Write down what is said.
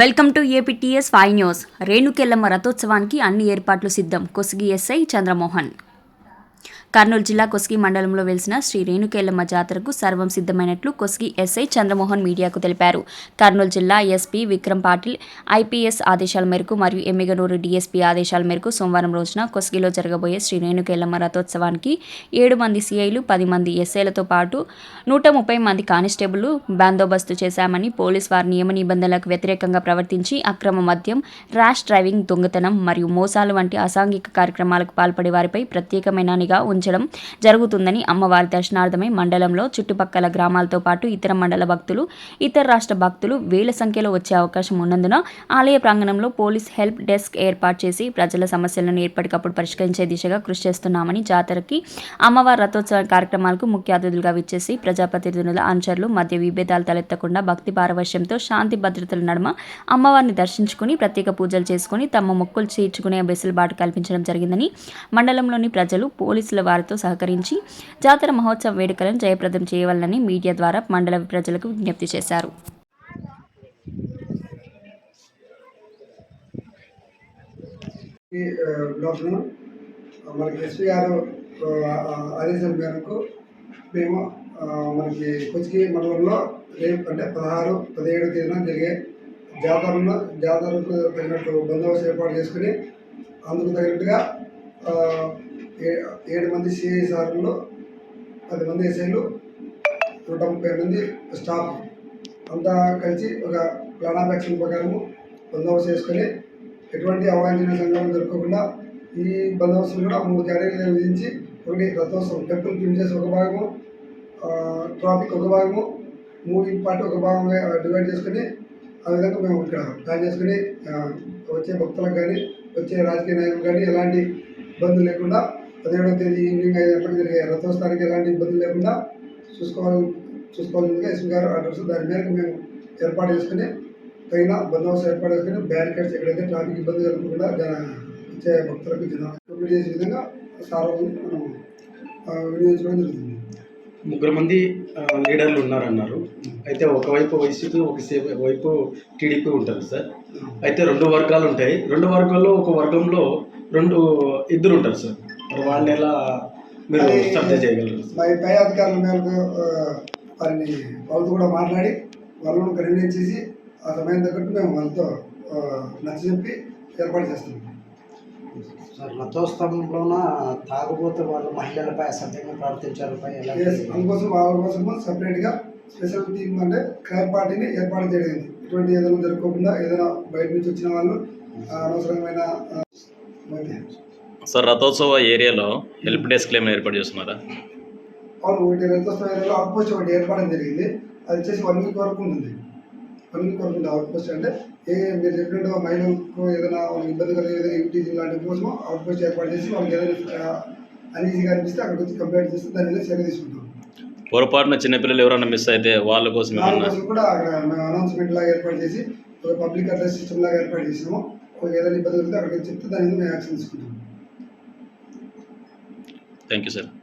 Welcome to APTS five news. Renukellamma రథోత్సవానికి అన్ని ఏర్పాట్లు సిద్ధం. కొసిగి ఎస్ఐ చంద్రమోహన్. కర్నూలు జిల్లా కొస్గి మండలంలో వెలిసిన శ్రీ రేణుకెల్లమ్మ జాతరకు సర్వం సిద్ధమైనట్లు కొస్గి ఎస్ఐ చంద్రమోహన్ మీడియాకు తెలిపారు. కర్నూలు జిల్లా ఎస్పీ విక్రమ్ పాటిల్ ఐపీఎస్ ఆదేశాల మేరకు మరియు ఎమ్మిగనూరు డీఎస్పీ ఆదేశాల మేరకు సోమవారం రోజున కొస్గిలో జరగబోయే శ్రీ రేణుకెల్లమ్మ రథోత్సవానికి ఏడు మంది సిఐలు పది మంది ఎస్ఐలతో పాటు నూట ముప్పై మంది కానిస్టేబుల్ బందోబస్తు చేశామని పోలీస్ వారి నియమ నిబంధనలకు వ్యతిరేకంగా ప్రవర్తించి అక్రమ మద్యం ర్యాష్ డ్రైవింగ్ దొంగతనం మరియు మోసాలు వంటి అసాంఘిక కార్యక్రమాలకు పాల్పడే వారిపై ప్రత్యేకమైన నిఘా ఉంచడం జరుగుతుందని అమ్మవారి దర్శనార్థమై మండలంలో చుట్టుపక్కల గ్రామాలతో పాటు ఇతర మండల భక్తులు ఇతర రాష్ట్ర భక్తులు వేల సంఖ్యలో వచ్చే అవకాశం ఉన్నందున ఆలయ ప్రాంగణంలో పోలీస్ హెల్ప్ డెస్క్ ఏర్పాటు చేసి ప్రజల సమస్యలను ఎప్పటికప్పుడు పరిష్కరించే దిశగా కృషి చేస్తున్నామని జాతరకి అమ్మవారి రథోత్సవ కార్యక్రమాలకు ముఖ్య అతిథులుగా విచ్చేసి ప్రజాప్రతినిధుల అనుచరులు మధ్య విభేదాలు తలెత్తకుండా భక్తి పారవశ్యంతో శాంతి భద్రతల నడుమ అమ్మవారిని దర్శించుకుని ప్రత్యేక పూజలు చేసుకుని తమ మొక్కులు తీర్చుకునే వెసులుబాటు కల్పించడం జరిగిందని మండలంలోని ప్రజలు పోలీసుల వారితో సహకరించి జాతర మహోత్సవ వేడుకలను జయప్రదం చేయవాలని మీడియా ద్వారా మండల ప్రజలకు విజ్ఞప్తి చేశారు. మనకి ఎస్పీ గారు ఆ, మేరకు మేము మనకి కొచ్చికి మండలంలో రేపు అంటే పదహారు పదిహేడు తేదీన జరిగే జాతరలో జాతరకు తగినట్టు బందోబస్తు ఏర్పాటు చేసుకుని అందుకు తగినట్టుగా ఏడు మంది సిఐ సార్లు పది మంది ఎస్ఐలు నూట ముప్పై మంది స్టాఫ్ అంతా కలిసి ఒక ప్లాన్ ఆఫ్ యాక్షన్ ప్రకారము బందోబస్తు చేసుకొని ఎటువంటి అవాంఛనీయ సంఘటనలు జరగకుండా ఈ బందోబస్తులు కూడా మూడు కేటగిరీలు విధించి ఒకటి రథోత్సవం టెంపుల్ ప్రిన్సెస్ ఒక భాగము ట్రాఫిక్ ఒక భాగము మూవీ పార్ట్ ఒక భాగంగా డివైడ్ చేసుకుని ఆ విధంగా మేము ఇక్కడ ప్లాన్ చేసుకుని వచ్చే భక్తులకు కానీ వచ్చే రాజకీయ నాయకులు కానీ ఎలాంటి ఇబ్బంది లేకుండా పదిహేడవ తేదీ ఈవినింగ్ ఐదు గంటలకు జరిగే రథోత్సవానికి ఎలాంటి ఇబ్బందులు లేకుండా చూసుకోవాలి చూసుకోవాల్సిందిగా ఎస్పీ గారు ఆర్డర్స్ దాని మేరకు మేము ఏర్పాటు చేసుకుని తగిన బందోబస్తు ఏర్పాటు చేసుకుని బ్యారికేడ్స్ ఎక్కడైతే ట్రాఫిక్ ఇబ్బంది కలగకుండా జన వచ్చే భక్తులకు జన కంప్లీట్ చేసే విధంగా సార్వజనిక మనం ఆ, వినియోగించుకోవడం జరుగుతుంది. ముగ్గురు మంది లీడర్లు ఉన్నారన్నారు. అయితే ఒకవైపు వైసీపీ ఒక వైపు టీడీపీ ఉంటుంది సార్. అయితే రెండు వర్గాలు ఉంటాయి. రెండు వర్గాల్లో ఒక వర్గంలో రెండు ఇద్దరు ఉంటారు సార్. వాళ్ళని ఎలా మీరు సర్జ చేయగలరు సార్? పై అధికారుల మేరకు వారిని వాళ్ళతో కూడా మాట్లాడి వాళ్ళను కన్వీనియన్స్ చేసి ఆ సమయం తగ్గట్టు మేము వాళ్ళతో నచ్చ చెప్పి ఏర్పాటు చేస్తాం సార్ రథోత్సవంలోన తాగుబోతు వాళ్ళు మహిళలపై అసభ్యంగా Yes, అందుకోసం వాళ్ళ కోసము సపరేట్గా స్పెషల్ టీమ్ అంటే క్రైమ్ పార్టీని ఏర్పాటు చేయడం ఇటువంటి ఏదైనా జరగకుండా ఏదైనా బయట నుంచి వచ్చిన వాళ్ళు ఆ, అనవసరమైన. సార్ రథోత్సవ ఏరియాలో హెల్ప్ డెస్క్ ఏమైనా ఏర్పాటు చేస్తున్నారా? అవును ఒకటి రథోత్సవ ఏరియాలో అవుట్ పోస్ట్ ఒకటి ఏర్పడడం జరిగింది. అది వచ్చేసి వన్ వీక్ వరకు ఉంటుంది. వన్ వీక్ వరకు ఉంటుంది అవుట్ పోస్ట్ అంటే ఏ మీరు చెప్పినట్టు మహిళలకు ఏదైనా వాళ్ళకి ఇబ్బంది కలిగే యూటీజీ లాంటి కోసం అవుట్ పోస్ట్ ఏర్పాటు చేసి వాళ్ళకి ఏదైనా అనీజీగా అనిపిస్తే అక్కడికి వచ్చి కంప్లైంట్ చేస్తే దాని మీద చర్య తీసుకుంటాం. పొరపాటున చిన్నపిల్లలు ఎవరైనా మిస్ అయితే వాళ్ళ కోసం కూడా మేము అనౌన్స్మెంట్ లాగా ఏర్పాటు చేసి పబ్లిక్ అడ్రస్ సిస్టమ్ లాగా ఏర్పాటు చేసాము. ఏదైనా ఇబ్బంది ఉంటే అక్కడికి చెప్తే దాని మీద మేము యాక్షన్ తీసుకుంటాం. Thank you, sir.